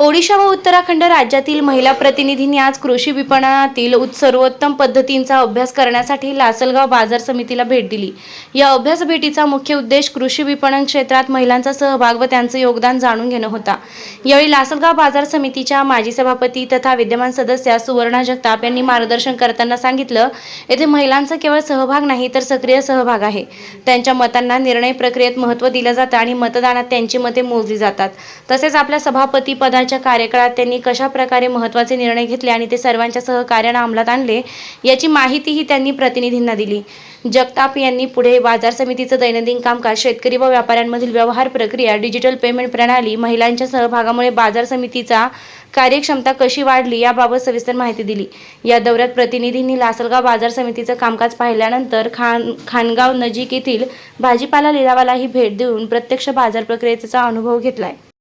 ओडिशा व उत्तराखंड राज्यातील महिला प्रतिनिधींनी आज कृषी विपणनातील उत- सर्वोत्तम पद्धतींचा अभ्यास करण्यासाठी लासलगाव बाजार समितीला भेट दिली. या अभ्यास भेटीचा मुख्य उद्देश कृषी विपणन क्षेत्रात महिलांचा सहभाग व त्यांचं योगदान जाणून घेणं होता. यावेळी लासलगाव बाजार समितीच्या माजी सभापती तथा विद्यमान सदस्या सुवर्णा जगताप यांनी मार्गदर्शन करताना सांगितलं येथे महिलांचा केवळ सहभाग नाही तर सक्रिय सहभाग आहे. त्यांच्या मतांना निर्णय प्रक्रियेत महत्त्व दिलं जातं आणि मतदानात त्यांची मते मोजली जातात. तसेच आपल्या सभापती पदाच्या कार्यकाळात त्यांनी कशा प्रकारे महत्त्वाचे निर्णय घेतले आणि ते सर्वांच्या सहकार्यानं अंमलात आणले याची माहितीही त्यांनी प्रतिनिधींना दिली. जगताप यांनी पुढे बाजार समितीचं दैनंदिन कामकाज शेतकरी व व्यापाऱ्यांमधील व्यवहार प्रक्रिया डिजिटल पेमेंट प्रणाली महिलांच्या सहभागामुळे बाजार समितीचा कार्यक्षमता कशी वाढली याबाबत सविस्तर माहिती दिली. या दौऱ्यात प्रतिनिधींनी लासलगाव बाजार समितीचं कामकाज पाहिल्यानंतर खान खानगाव नजीक येथील भाजीपाला लिलावालाही भेट देऊन प्रत्यक्ष बाजार प्रक्रियेचा अनुभव घेतलाय.